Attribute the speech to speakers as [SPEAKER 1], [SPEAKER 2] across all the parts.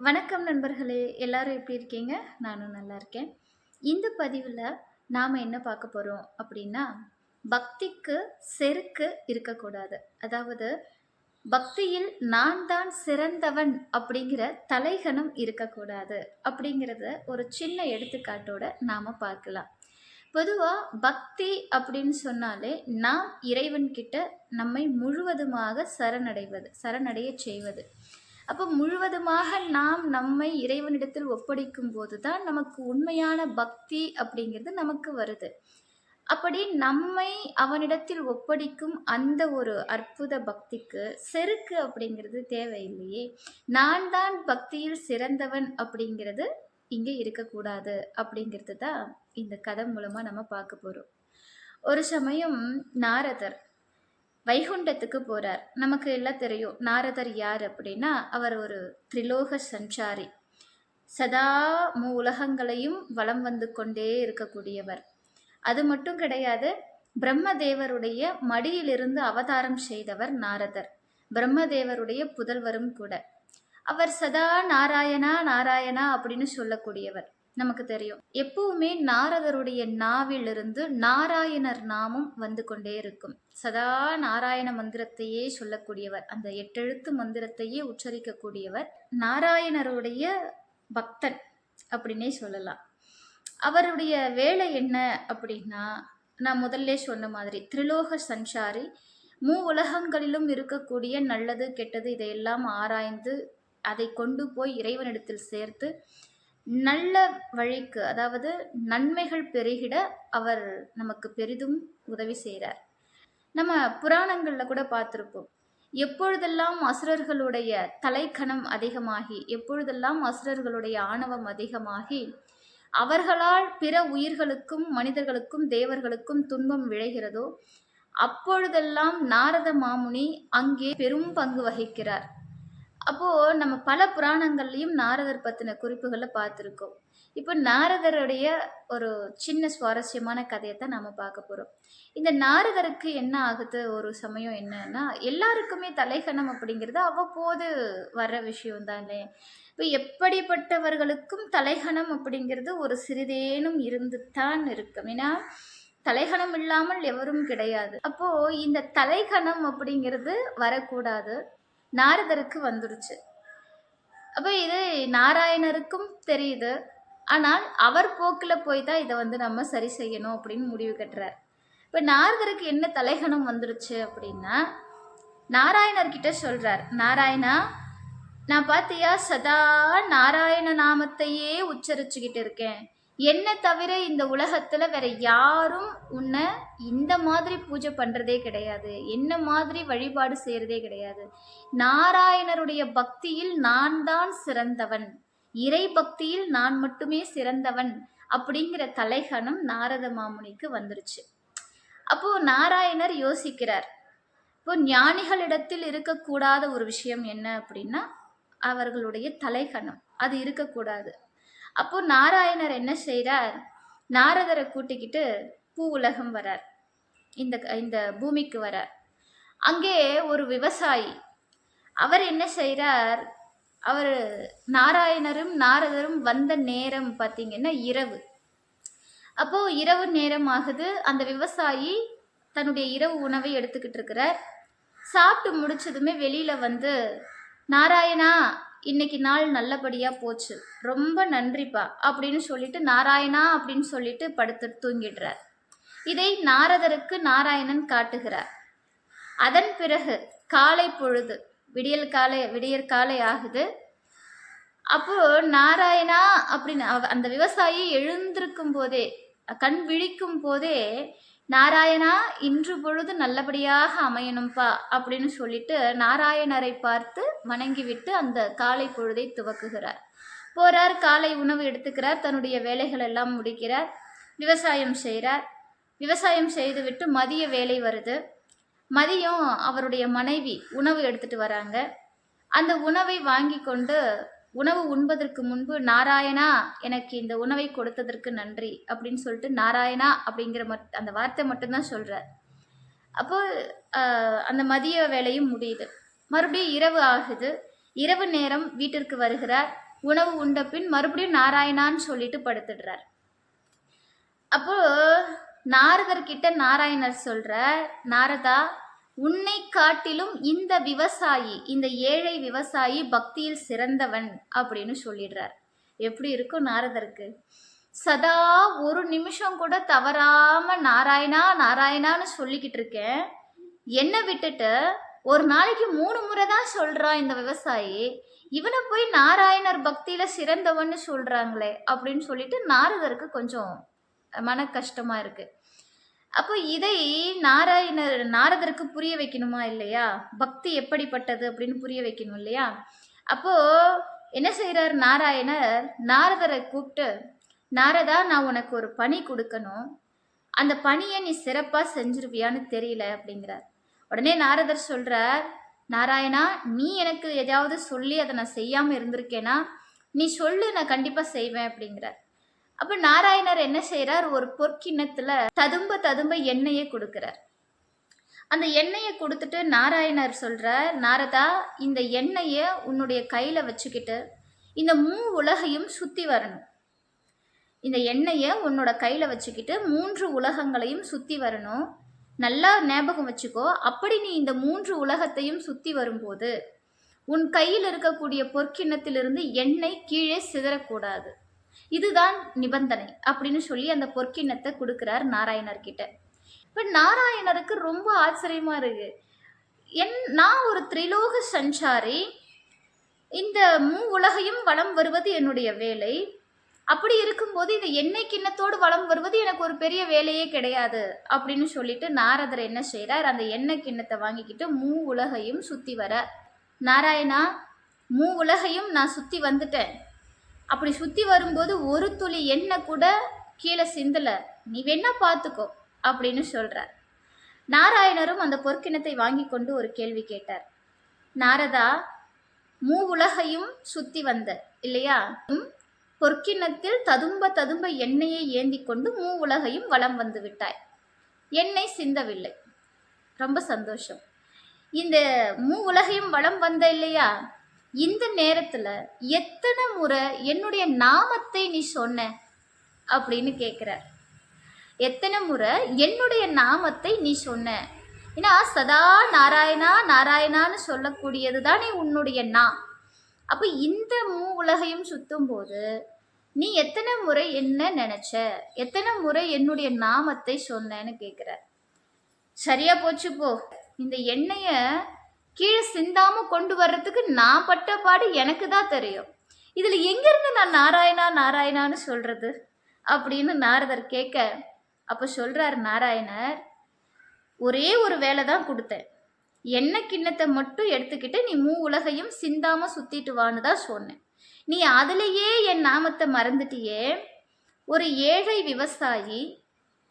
[SPEAKER 1] வணக்கம் நண்பர்களே எல்லாரும் எப்படி இருக்கீங்க? நானும் நல்லா இருக்கேன். இந்த பதிவில் நாம் என்ன பார்க்க போகிறோம் அப்படின்னா பக்திக்கு செருக்கு இருக்கக்கூடாது. அதாவது பக்தியில் நான் தான் சிறந்தவன் அப்படிங்கிற தலைகணம் இருக்கக்கூடாது அப்படிங்கிறத ஒரு சின்ன எடுத்துக்காட்டோட நாம் பார்க்கலாம். பொதுவாக பக்தி அப்படின்னு சொன்னாலே நாம் இறைவன்கிட்ட நம்மை முழுவதுமாக சரணடைவது சரணடைய செய்வது. அப்போ முழுவதுமாக நாம் நம்மை இறைவனிடத்தில் ஒப்படைக்கும் போது தான் நமக்கு உண்மையான பக்தி அப்படிங்கிறது நமக்கு வருது. அப்படி நம்மை அவனிடத்தில் ஒப்படைக்கும் அந்த ஒரு அற்புத பக்திக்கு செருக்கு அப்படிங்கிறது தேவையில்லையே. நான் தான் பக்தியில் சிறந்தவன் அப்படிங்கிறது இங்கே இருக்கக்கூடாது அப்படிங்கிறது தான் இந்த கதை மூலமாக நம்ம பார்க்க போகிறோம் ஒரு சமயம் நாரதர் வைகுண்டத்துக்கு போகிறார் நமக்கு எல்லாம் தெரியும். நாரதர் யார் அப்படின்னா அவர் ஒரு திரிலோக சஞ்சாரி. சதா மூ உலகங்களையும் வலம் வந்து கொண்டே இருக்கக்கூடியவர். அது மட்டும் கிடையாது பிரம்மதேவருடைய மடியிலிருந்து அவதாரம் செய்தவர் நாரதர். பிரம்மதேவருடைய புதல்வரும் கூட. அவர் சதா நாராயணா நாராயணா அப்படின்னு சொல்லக்கூடியவர். நமக்கு தெரியும். எப்பவுமே நாரதருடைய நாவிலிருந்து நாராயணர் நாமம் வந்து கொண்டே இருக்கும். சதா நாராயண மந்திரத்தையே சொல்லக்கூடியவர் அந்த எட்டெழுத்து மந்திரத்தையே உச்சரிக்கக்கூடியவர் நாராயணருடைய பக்தன் அப்படின்னே சொல்லலாம். அவருடைய வேலை என்ன அப்படின்னா நான் முதல்ல சொன்ன மாதிரி திரிலோக சன்சாரி மூ உலகங்களிலும் இருக்கக்கூடிய நல்லது கெட்டது இதையெல்லாம் ஆராய்ந்து அதை கொண்டு போய் இறைவனிடத்தில் சேர்த்து நல்ல வழிக்கு அதாவது நன்மைகள் பெருகிட அவர் நமக்கு பெரிதும் உதவி செய்கிறார் நம்ம புராணங்களில் கூட பார்த்துருப்போம். எப்பொழுதெல்லாம் அசுரர்களுடைய தலைக்கணம் அதிகமாகி எப்பொழுதெல்லாம் அசுரர்களுடைய ஆணவம் அதிகமாகி அவர்களால் பிற உயிர்களுக்கும் மனிதர்களுக்கும் தேவர்களுக்கும் துன்பம் விளைகிறதோ அப்பொழுதெல்லாம் நாரத மாமுனி அங்கே பெரும் பங்கு வகிக்கிறார். அப்போது நம்ம பல புராணங்கள்லேயும் நாரதர் பற்றின குறிப்புகளை பார்த்துருக்கோம். இப்போ நாரதருடைய ஒரு சின்ன சுவாரஸ்யமான கதையை தான் நம்ம பார்க்க போகிறோம் இந்த நாரதருக்கு என்ன ஆகுது? ஒரு சமயம் என்னன்னா எல்லாருக்குமே தலைகணம் அப்படிங்கிறது அவ்வப்போது வர்ற விஷயம் தானே இப்போ எப்படிப்பட்டவர்களுக்கும் தலைகணம் அப்படிங்கிறது ஒரு சிறிதேனும் இருந்து தான் இருக்கும். ஏன்னா தலைகணம் இல்லாமல் எவரும் கிடையாது. அப்போது இந்த தலைகணம் அப்படிங்கிறது வரக்கூடாது. நாரதருக்கு வந்துருச்சு. அப்போ இது நாராயணருக்கும் தெரியுது. ஆனால் அவர் போக்கில் போய் தான் இதை வந்து நம்ம சரி செய்யணும் அப்படின்னு முடிவு கட்டுறார். இப்போ நாரதருக்கு என்ன தலைகணம் வந்துருச்சு அப்படின்னா நாராயணர்கிட்ட சொல்கிறார் நாராயணா நான் பார்த்தியா சதா நாராயண நாமத்தையே உச்சரிச்சுக்கிட்டு இருக்கேன். என்ன தவிர இந்த உலகத்தில் வேற யாரும் உன்னை இந்த மாதிரி பூஜை பண்ணுறதே கிடையாது. என்ன மாதிரி வழிபாடு செய்கிறதே கிடையாது. நாராயணருடைய பக்தியில் நான் தான் சிறந்தவன். இறை பக்தியில் நான் மட்டுமே சிறந்தவன் அப்படிங்கிற தலைகணம் நாரத மாமுனிக்கு வந்துருச்சு. அப்போ நாராயணர் யோசிக்கிறார். இப்போ ஞானிகளிடத்தில் இருக்கக்கூடாத ஒரு விஷயம் என்ன அப்படின்னா அவர்களுடைய தலைகணம். அது இருக்கக்கூடாது. அப்போ நாராயணர் என்ன செய்கிறார் நாரதரை கூட்டிக்கிட்டு பூ உலகம் வரார். இந்த இந்த பூமிக்கு வரார். அங்கே ஒரு விவசாயி அவர் என்ன செய்கிறார் அவர் நாராயணரும் நாரதரும் வந்த நேரம் பார்த்தீங்கன்னா இரவு. அப்போ இரவு நேரம் ஆகுது அந்த விவசாயி தன்னுடைய இரவு உணவை எடுத்துக்கிட்டு இருக்கிறார். சாப்பிட்டு முடிச்சதுமே வெளியில வந்து நாராயணா இன்னைக்கு நாள் நல்லபடியாக போச்சு. ரொம்ப நன்றிப்பா அப்படின்னு சொல்லிட்டு நாராயணா அப்படின்னு சொல்லிட்டு படுத்து தூங்கிடுறார். இதை நாரதருக்கு நாராயணன் காட்டுகிறார். அதன் பிறகு காலை பொழுது விடியல் காலை விடியற் காலை ஆகுது. அப்போ நாராயணா அப்படின்னு அந்த விவசாயி எழுந்திருக்கும் போதே கண் விழிக்கும் போதே நாராயணா இன்று பொழுது நல்லபடியாக அமையணும்ப்பா அப்படின்னு சொல்லிட்டு நாராயணரை பார்த்து வணங்கிவிட்டு அந்த காலை பொழுதை துவக்குகிறார். போறார் காலை உணவு எடுத்துக்கிறார் தன்னுடைய வேலைகள் எல்லாம் முடிக்கிறார் விவசாயம் செய்கிறார். விவசாயம் செய்துவிட்டு மதிய வேலை வருது. மதியம் அவருடைய மனைவி உணவு எடுத்துட்டு வராங்க. அந்த உணவை வாங்கி கொண்டு உணவு உண்பதற்கு முன்பு நாராயணா எனக்கு இந்த உணவை கொடுத்ததற்கு நன்றி அப்படின்னு சொல்லிட்டு நாராயணா அப்படிங்கிற மட் அந்த வார்த்தை மட்டும்தான் சொல்கிறார் அப்போது அந்த மதிய வேலையும் முடியுது. மறுபடியும் இரவு ஆகுது. இரவு நேரம் வீட்டிற்கு வருகிறார். உணவு உண்ட பின் மறுபடியும் நாராயணான்னு சொல்லிட்டு படுத்துடுறார். அப்போ நாரதர் கிட்ட நாராயணர் சொல்ற நாரதா உன்னை காட்டிலும் இந்த விவசாயி இந்த ஏழை விவசாயி பக்தியில் சிறந்தவன் அப்படின்னு சொல்லிடுறார். எப்படி இருக்கும் நாரதருக்கு? சதா ஒரு நிமிஷம் கூட தவறாம நாராயணா நாராயணான்னு சொல்லிக்கிட்டு இருக்கேன். என்னை விட்டுட்டு ஒரு நாளைக்கு மூணு முறை தான் சொல்றான் இந்த விவசாயி. இவனை போய் நாராயணர் பக்தியில சிறந்தவன்னு சொல்றாங்களே அப்படின்னு சொல்லிட்டு நாரதருக்கு கொஞ்சம் மன கஷ்டமா இருக்கு. அப்போ இதை நாராயணர் நாரதருக்கு புரிய வைக்கணுமா இல்லையா? பக்தி எப்படிப்பட்டது அப்படின்னு புரிய வைக்கணும் இல்லையா? அப்போ என்ன செய்கிறார் நாராயணர்? நாரதரை கூப்பிட்டு நாரதா நான் உனக்கு ஒரு பணி கொடுக்கணும். அந்த பணியை நீ சிறப்பாக செஞ்சிருவியான்னு தெரியல அப்படிங்கிறார். உடனே நாரதர் சொல்றார் நாராயணா நீ எனக்கு எதாவது சொல்லி அதை நான் செய்யாமல் இருந்திருக்கேனா? நீ சொல்லு நான் கண்டிப்பாக செய்வேன் அப்படிங்கிறார். அப்போ நாராயணர் என்ன செய்கிறார் ஒரு பொற்கிண்ணத்துல ததும்ப ததும்ப எண்ணெயை கொடுக்கிறார். அந்த எண்ணெயை கொடுத்துட்டு நாராயணர் சொல்றார் நாரதா இந்த எண்ணெயை உன்னுடைய கையில வச்சுக்கிட்டு இந்த மூ உலகையும் சுத்தி வரணும். இந்த எண்ணெயை உன்னோட கையில வச்சுக்கிட்டு மூன்று உலகங்களையும் சுத்தி வரணும். நல்லா ஞாபகம் வச்சுக்கோ. அப்படி நீ இந்த மூன்று உலகத்தையும் சுத்தி வரும்போது உன் கையில் இருக்கக்கூடிய பொற்கிண்ணத்திலிருந்து எண்ணெய் கீழே சிதறக்கூடாது. இதுதான் நிபந்தனை அப்படின்னு சொல்லி அந்த பொற்கிண்ணத்தை கொடுக்கிறார் நாராயணர் கிட்ட. இப்ப நாராயணருக்கு ரொம்ப ஆச்சரியமா இருக்கு. என் நான் ஒரு திரிலோக சஞ்சாரி. இந்த மூ உலகையும் வளம் வருவது என்னுடைய வேலை. அப்படி இருக்கும்போது இந்த எண்ணெய் கிண்ணத்தோடு வளம் வருவது எனக்கு ஒரு பெரிய வேலையே கிடையாது அப்படின்னு சொல்லிட்டு நாரதர் என்ன செய்கிறார் அந்த எண்ணெய் கிண்ணத்தை வாங்கிக்கிட்டு மூ உலகையும் சுற்றி வர நாராயணா மூ உலகையும் நான் சுற்றி வந்துட்டேன். அப்படி சுற்றி வரும்போது ஒரு துளி எண்ணெய் கூட கீழே சிந்தலை. நீ வேணா பார்த்துக்கோ அப்படின்னு சொல்கிறார் நாராயணரும் அந்த பொற்கிணத்தை வாங்கி கொண்டு ஒரு கேள்வி கேட்டார். நாரதா மூ உலகையும் சுற்றி வந்த இல்லையா? பொற்கிணத்தில் ததும்ப ததும்ப எண்ணெயை ஏந்தி கொண்டு மூ உலகையும் வலம் வந்து விட்டாய். எண்ணெய் சிந்தவில்லை. ரொம்ப சந்தோஷம். இந்த மூ உலகையும் வளம் வந்த இல்லையா? இந்த நேரத்துல எத்தனை முறை என்னுடைய நாமத்தை நீ சொன்ன? அப்படின்னு கேட்குறார் எத்தனை முறை என்னுடைய நாமத்தை நீ சொன்ன? ஏன்னா சதா நாராயணா நாராயணான்னு சொல்லக்கூடியது தானே உன்னுடைய நான் அப்போ இந்த மூ உலகையும் சுத்தும் போது நீ எத்தனை முறை என்ன நினைச்ச? எத்தனை முறை என்னுடைய நாமத்தை சொன்னேன்னு கேட்குற சரியா போச்சு போ. இந்த எண்ணெய கீழே சிந்தாம கொண்டு வர்றதுக்கு நான் பட்ட பாடு எனக்கு தான் தெரியும். இதுல எங்கிருந்து நான் நாராயணா நாராயணான்னு சொல்றது? அப்படின்னு நாரதர் கேட்க அப்ப சொல்றார் நாராயணர் ஒரே ஒரு வேலை தான் கொடுத்தேன். எண்ணெய் கிண்ணத்தை மட்டும் எடுத்துக்கிட்டு நீ மூ உலகையும் சிந்தாம சுத்திட்டு வான்னு தான் சொன்னேன். நீ அதிலேயே என் நாமத்தை மறந்துட்டியே. ஒரு ஏழை விவசாயி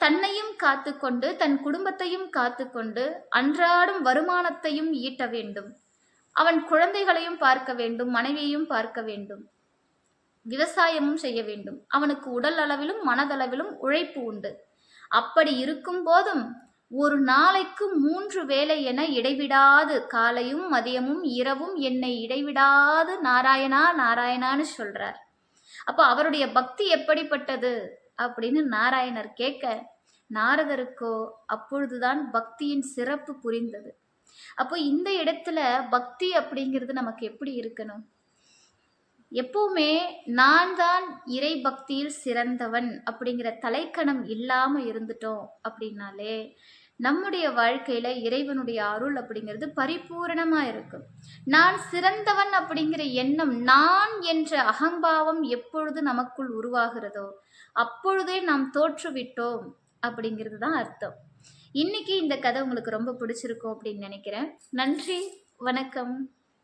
[SPEAKER 1] தன்னையும் காத்துக்கொண்டு தன் குடும்பத்தையும் காத்துக்கொண்டு அன்றாடம் வருமானத்தையும் ஈட்ட வேண்டும். அவன் குழந்தைகளையும் பார்க்க வேண்டும் மனைவியையும் பார்க்க வேண்டும். விவசாயமும் செய்ய வேண்டும். அவனுக்கு உடல் அளவிலும் மனதளவிலும் உழைப்பு உண்டு. அப்படி இருக்கும் போதும் ஒரு நாளைக்கு மூன்று வேளை என இடைவிடாது. காலையும் மதியமும் இரவும் என்னை இடைவிடாது. நாராயணா நாராயணான்னு சொல்றார். அப்போ அவருடைய பக்தி எப்படிப்பட்டது? அப்படின்னு நாராயணர் கேட்க நாரதருக்கோ அப்பொழுதுதான் பக்தியின் சிறப்பு புரிந்தது. அப்போ இந்த இடத்துல பக்தி அப்படிங்கிறது நமக்கு எப்படி இருக்கணும்? எப்பவுமே நான் தான் இறை பக்தியில் சிறந்தவன் அப்படிங்கிற தலைக்கணம் இல்லாம இருந்துட்டோம் அப்படின்னாலே நம்முடைய வாழ்க்கையில இறைவனுடைய அருள் அப்படிங்கிறது பரிபூரணமா இருக்கும் நான் சிறந்தவன் அப்படிங்கிற எண்ணம் நான் என்ற அகம்பாவம் எப்பொழுது நமக்குள் உருவாகிறதோ அப்பொழுதே நாம் தோற்றுவிட்டோம் அப்படிங்கிறது தான் அர்த்தம். இன்னைக்கு இந்த கதை உங்களுக்கு ரொம்ப பிடிச்சிருக்கும் அப்படின்னு நினைக்கிறேன். நன்றி வணக்கம்.